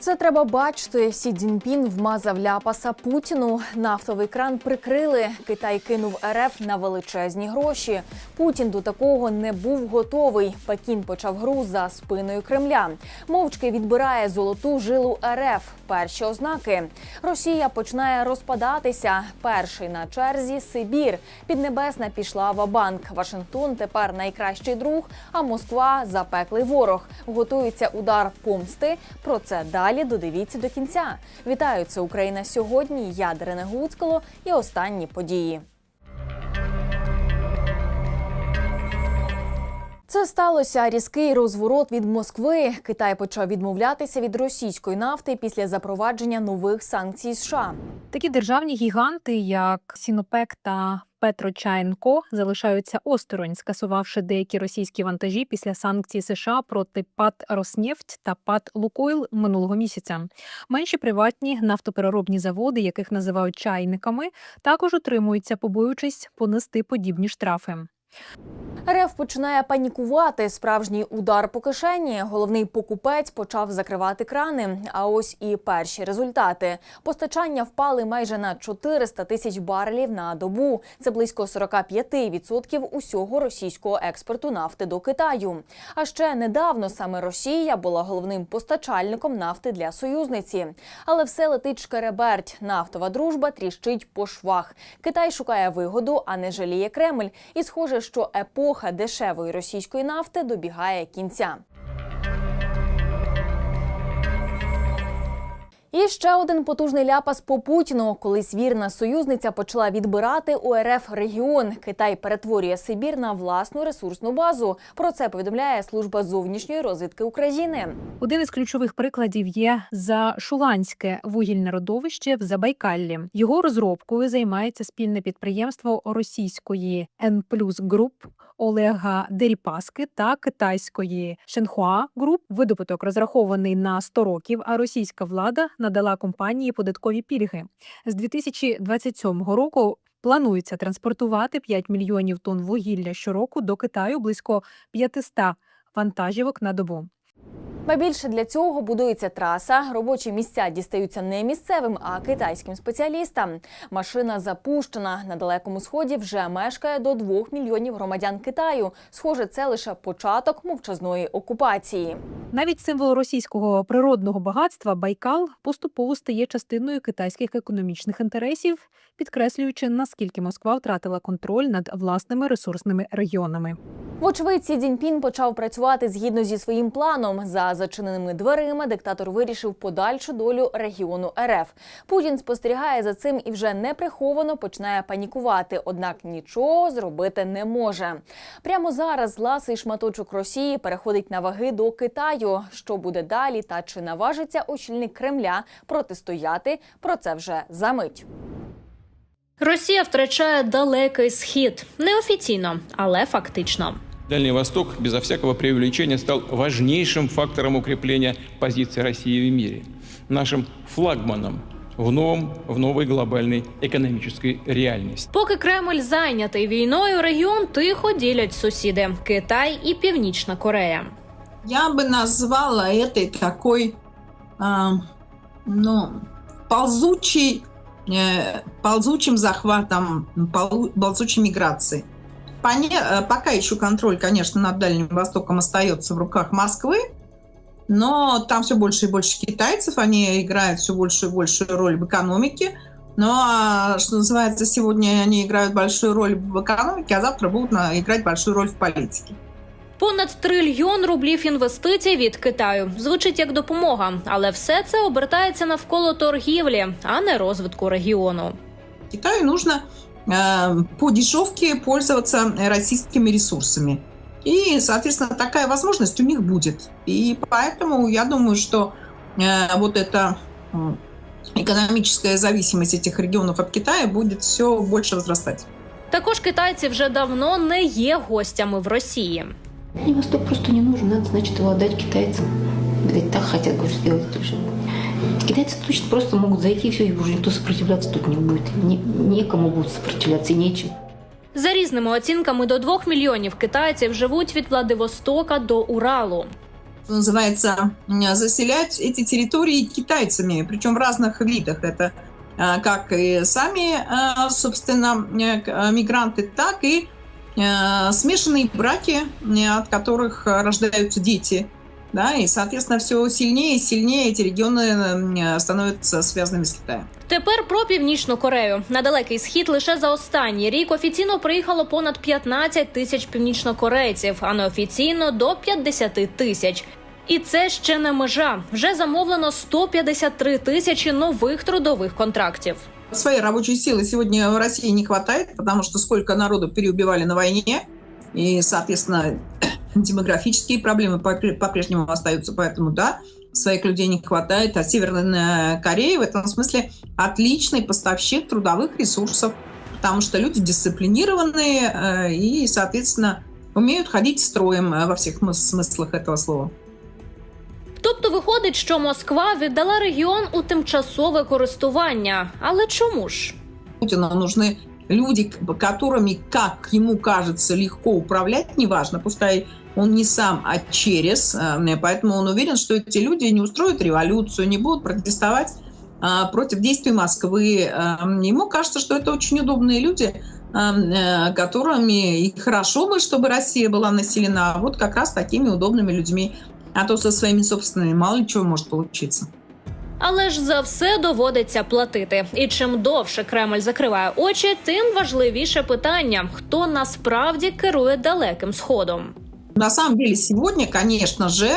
Це треба бачити. Сі Цзіньпін вмазав ляпаса Путіну. Нафтовий кран прикрили. Китай кинув РФ на величезні гроші. Путін до такого не був готовий. Пекін почав гру за спиною Кремля. Мовчки відбирає золоту жилу РФ. Перші ознаки. Росія починає розпадатися. Перший на черзі Сибір. Піднебесна пішла в банк. Вашингтон тепер найкращий друг, а Москва запеклий ворог. Готується удар помсти. Про це далі додивіться до кінця. Вітаю, це Україна сьогодні. Я Дарина Гуцкало і останні події. Це сталося різкий розворот від Москви. Китай почав відмовлятися від російської нафти після запровадження нових санкцій США. Такі державні гіганти, як Сінопек та Петрочайнко, залишаються осторонь, скасувавши деякі російські вантажі після санкцій США проти ПАТ «Роснефть» та ПАТ «Лукойл» минулого місяця. Менші приватні нафтопереробні заводи, яких називають чайниками, також утримуються, побоюючись понести подібні штрафи. РФ починає панікувати. Справжній удар по кишені. Головний покупець почав закривати крани. А ось і перші результати. Постачання впали майже на 400 тисяч барелів на добу. Це близько 45% усього російського експорту нафти до Китаю. А ще недавно саме Росія була головним постачальником нафти для союзниці. Але все летить шкереберть. Нафтова дружба тріщить по швах. Китай шукає вигоду, а не жаліє Кремль. І схоже, що епоха дешевої російської нафти добігає кінця. І ще один потужний ляпас по Путіну. Колись вірна союзниця почала відбирати у РФ регіон. Китай перетворює Сибір на власну ресурсну базу. Про це повідомляє служба зовнішньої розвідки України. Один із ключових прикладів є Зашуланське вугільне родовище в Забайкаллі. Його розробкою займається спільне підприємство російської N Груп Олега Деріпаски та китайської Шенхуа Груп. Видобуток розрахований на 100 років, а російська влада надала компанії податкові пільги. З 2027 року планується транспортувати 5 мільйонів тонн вугілля щороку до Китаю близько 500 вантажівок на добу. Ба більше для цього будується траса. Робочі місця дістаються не місцевим, а китайським спеціалістам. Машина запущена на далекому сході. Вже мешкає до 2 мільйонів громадян Китаю. Схоже, це лише початок мовчазної окупації. Навіть символ російського природного багатства Байкал поступово стає частиною китайських економічних інтересів, підкреслюючи наскільки Москва втратила контроль над власними ресурсними регіонами. Вочевидь, Сі Цзіньпін почав працювати згідно зі своїм планом. За зачиненими дверима диктатор вирішив подальшу долю регіону РФ. Путін спостерігає за цим і вже неприховано починає панікувати. Однак нічого зробити не може. Прямо зараз ласий шматочок Росії переходить на ваги до Китаю. Що буде далі, та чи наважиться очільник Кремля протистояти? Про це вже за мить. Росія втрачає далекий схід неофіційно, але фактично. Дальний Восток, безо всякого преувеличения, стал важнейшим фактором укрепления позиции России в мире, нашим флагманом в, новом, в новой глобальной экономической реальности. Поки Кремль зайнятий війною, регіон тихо ділять сусіди Китай і Північна Корея. Я бы назвала это такой, а, ну, ползучий, э, ползучим захватом, полу- ползучей миграции. Поне- э, пока еще контроль, конечно, над Дальним Востоком остается в руках Москвы, но там все больше и больше китайцев, они играют все большую и большую роль в экономике. Ну, а что называется, сегодня они играют большую роль в экономике, а завтра будут на- играть большую роль в политике. Понад трильйон рублів інвестицій від Китаю звучить як допомога, але все це обертається навколо торгівлі, а не розвитку регіону. Китаю нужно э, по дешевке пользоваться э, российскими ресурсами. И, соответственно, такая возможность у них будет. И поэтому я думаю, что э, вот эта м, экономическая зависимость этих регионов от Китая будет все больше возрастать. Також китайці вже давно не є гостями в Росії. Дальний Восток просто не нужен, надо, значит, его отдать китайцам. Видать, так хотят, говорю, сделать это уже. Китайцы точно просто могут зайти, и все, и уже никто сопротивляться тут не будет. Не, некому будут сопротивляться, и нечем. За різними оцінками, до 2 мільйонів китайців живуть від Владивостока до Уралу. называется, м, заселять эти территории китайцами, причем в разных видах. Это э, как и сами, э, собственно, э, к- э, мигранты, так и э, смешанные браки, э, от которых э, рождаются дети. Да, и, соответственно, все сильнее и сильнее эти регионы э, становятся связанными с Китаем. Тепер про північну Корею. На далекий схід лише за останній рік офіційно приїхало понад 15 тисяч північнокорейців, а неофіційно до 50 тисяч. І це ще не межа. Вже замовлено 153 тисячі нових трудових контрактів. Своей рабочей силы сегодня в России не хватает, потому что сколько народу переубивали на войне, и, соответственно, демографические проблемы попре- по-прежнему остаются, поэтому, да, своих людей не хватает. А Северная Корея в этом смысле отличный поставщик трудовых ресурсов, потому что люди дисциплинированные э, и, соответственно, умеют ходить строем э, во всех мыс- смыслах этого слова. Тобто виходить, що Москва віддала регіон у тимчасове користування. Але чому ж? Путину нужны люди, которыми, как ему кажется, легко управлять, неважно, пускай он не сам, а через, э, поэтому он уверен, что эти люди не устроят революцию, не будут протестовать а, против действий Москвы. Э, Ему кажется, что это очень удобные люди, э, которыми и хорошо бы, чтобы Россия была населена вот как раз такими удобными людьми. А то со своими собственными мало ли чего может получиться. Але ж за все доводиться платити. І чим довше Кремль закриває очі, тим важливіше питання: хто насправді керує далеким сходом. На самом деле сегодня, конечно же,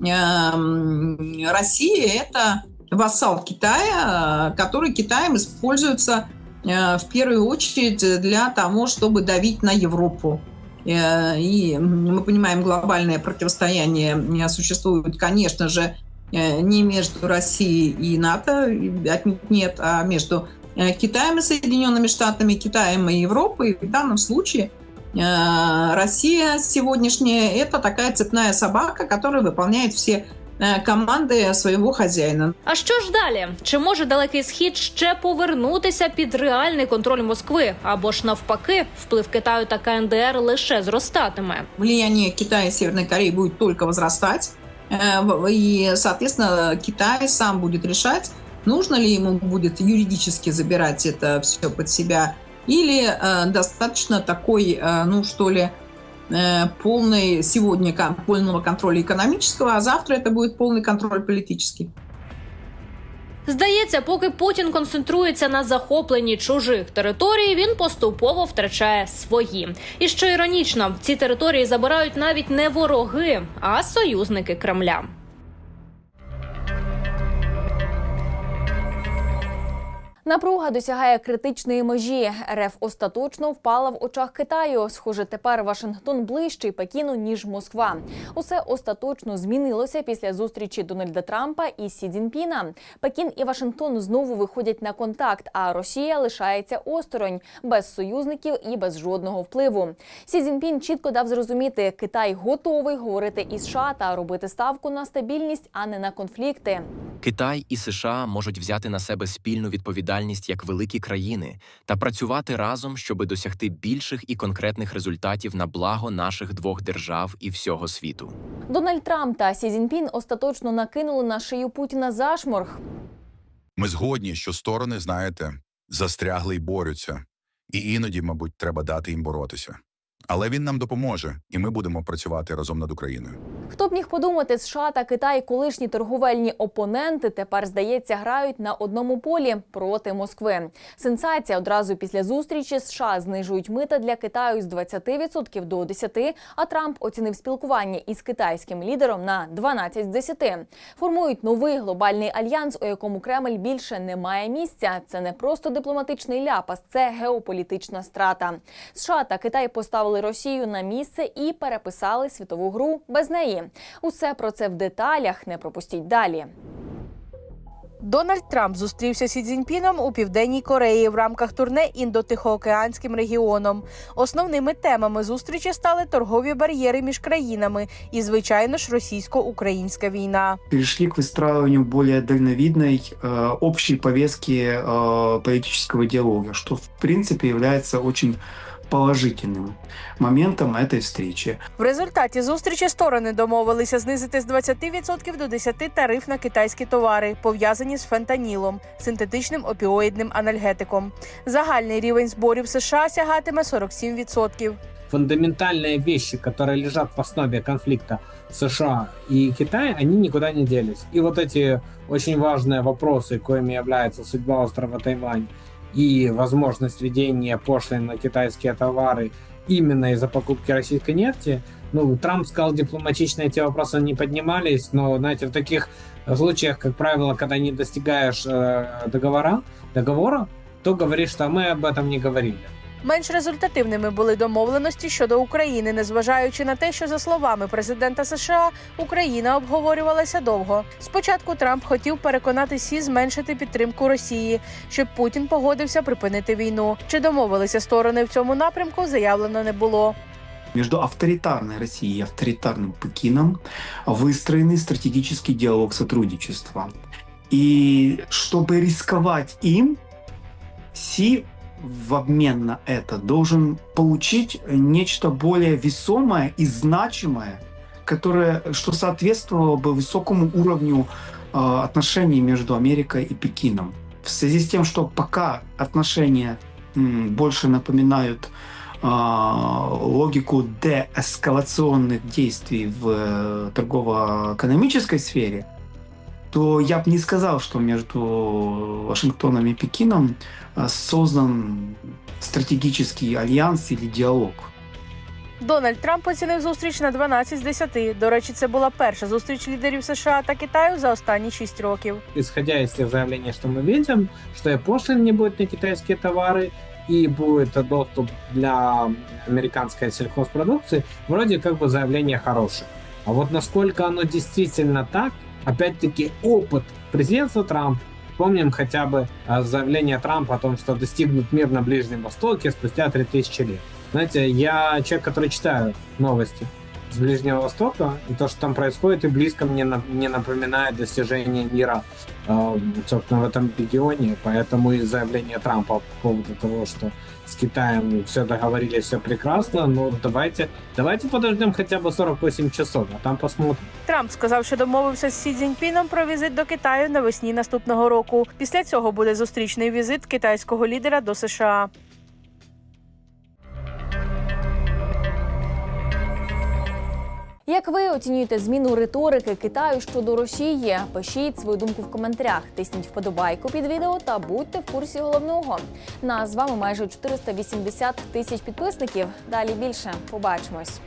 эм, Россия это вассал Китая, э, который Китаем используется э, в первую очередь для того, чтобы давить на Европу. Э, И мы понимаем, глобальное противостояние э, существует, конечно же, э, не между Россией и НАТО, и отнюдь нет, а между э, Китаем и Соединенными Штатами, Китаем и Европой. И в данном случае Э, Россия сегодняшняя – это такая цепная собака, которая выполняет все э, команды своего хозяина. А що ж далі? Чи може далекий схід ще повернутися під реальний контроль Москви? Або ж навпаки, вплив Китаю та КНДР лише зростатиме? Влияние Китая и Северной Кореи будет только возрастать. Э, И, соответственно, Китай сам будет решать, нужно ли ему будет юридически забирать это все под себя, или э, достаточно такой, э, ну что ли, э, полной сегодня кон- полного контроля экономического, а завтра это будет полный контроль политический. Здається, поки Путін концентрується на захопленні чужих територій, він поступово втрачає свої. І що іронічно, ці території забирають навіть не вороги, а союзники Кремля. Напруга досягає критичної межі. РФ остаточно впала в очах Китаю. Схоже, тепер Вашингтон ближчий Пекіну ніж Москва. Усе остаточно змінилося після зустрічі Дональда Трампа і Сі Цзіньпіна. Пекін і Вашингтон знову виходять на контакт, а Росія лишається осторонь без союзників і без жодного впливу. Сі Цзіньпін чітко дав зрозуміти, Китай готовий говорити із США та робити ставку на стабільність, а не на конфлікти. Китай і США можуть взяти на себе спільну відповідальність як великі країни та працювати разом, щоби досягти більших і конкретних результатів на благо наших двох держав і всього світу. Дональд Трамп та Сі Цзіньпін остаточно накинули на шию Путіна зашморг. Ми згодні, що сторони, знаєте, застрягли й борються, і іноді, мабуть, треба дати їм боротися. Але він нам допоможе, і ми будемо працювати разом над Україною. Хто б міг подумати, США та Китай, колишні торговельні опоненти, тепер здається, грають на одному полі проти Москви. Сенсація одразу після зустрічі США знижують мита для Китаю з 20% до 10%, а Трамп оцінив спілкування із китайським лідером на 12 з 10. Формують новий глобальний альянс, у якому Кремль більше не має місця. Це не просто дипломатичний ляпас, це геополітична страта. США та Китай поставили Росію на місце і переписали світову гру без неї. Усе про це в деталях. Не пропустіть далі. Дональд Трамп зустрівся з Сі Цзіньпіном у південній Кореї в рамках турне індотихоокеанським регіоном. Основними темами зустрічі стали торгові бар'єри між країнами і, звичайно ж, російсько-українська війна. перешли к выстраиванию более дальновидной э, общей повестки э, политического диалога, что в принципе является очень положительным моментом этой встречи. В результаті зустрічі сторони домовилися знизити з 20% до 10% тариф на китайські товари, пов'язані з фентанілом, синтетичним опіоїдним анальгетиком. Загальний рівень зборів США сягатиме 47%. фундаментальные вещи, которые лежат в основе конфликта США и Китая, они никуда не делись. И вот эти очень важные вопросы, коими является судьба острова Тайвань и возможность введения пошлин на китайские товары именно из-за покупки российской нефти, ну, Трамп сказал дипломатично, эти вопросы не поднимались, но, знаете, в таких случаях, как правило, когда не достигаешь э, договора, договора, то говоришь, что мы об этом не говорили. Менш результативними були домовленості щодо України, незважаючи на те, що за словами президента США Україна обговорювалася довго. Спочатку Трамп хотів переконати Сі зменшити підтримку Росії, щоб Путін погодився припинити війну. Чи домовилися сторони в цьому напрямку? Заявлено не було. Между авторитарной Россией и авторитарным Пекином выстроенный стратегический диалог сотрудничества. И чтобы рисковать им, Си в обмен на это должен получить нечто более весомое и значимое, которое, что соответствовало бы высокому уровню э, отношений между Америкой и Пекином. В связи с тем, что пока отношения м, больше напоминают а, логику деэскалационных действий в э, торгово-экономической сфере, то я бы не сказал, что между Вашингтоном и Пекином а, создан стратегический альянс или диалог. Дональд Трамп оцінив зустріч на 12 з 10. До речі, це була перша зустріч лідерів США та Китаю за останні 6 років. исходя из тех заявлений, что мы видим, что и пошлин не будет на китайские товары, и будет доступ для американской сельхозпродукции, вроде как бы заявление хорошее. А вот насколько оно действительно так, опять-таки опыт президентства Трампа, помним хотя бы а, заявление Трампа о том, что достигнут мир на Ближнем Востоке спустя 3000 лет. Знаете, я человек, который читаю новости с Ближнего Востока, и то, что там происходит, и близко мне на- не напоминает достижение мира, э, собственно, в этом регионе. Поэтому и заявление Трампа по поводу того, что с Китаем все договорились, все прекрасно, ну давайте, давайте подождем хотя бы 48 часов, а там посмотрим. Трамп сказав, що домовився з Сі Цзіньпіном про візит до Китаю навесні наступного року. Після цього буде зустрічний візит китайського лідера до США. Як ви оцінюєте зміну риторики Китаю щодо Росії? Пишіть свою думку в коментарях, тисніть вподобайку під відео та будьте в курсі головного. Нас з вами майже 480 тисяч підписників. Далі більше побачимось.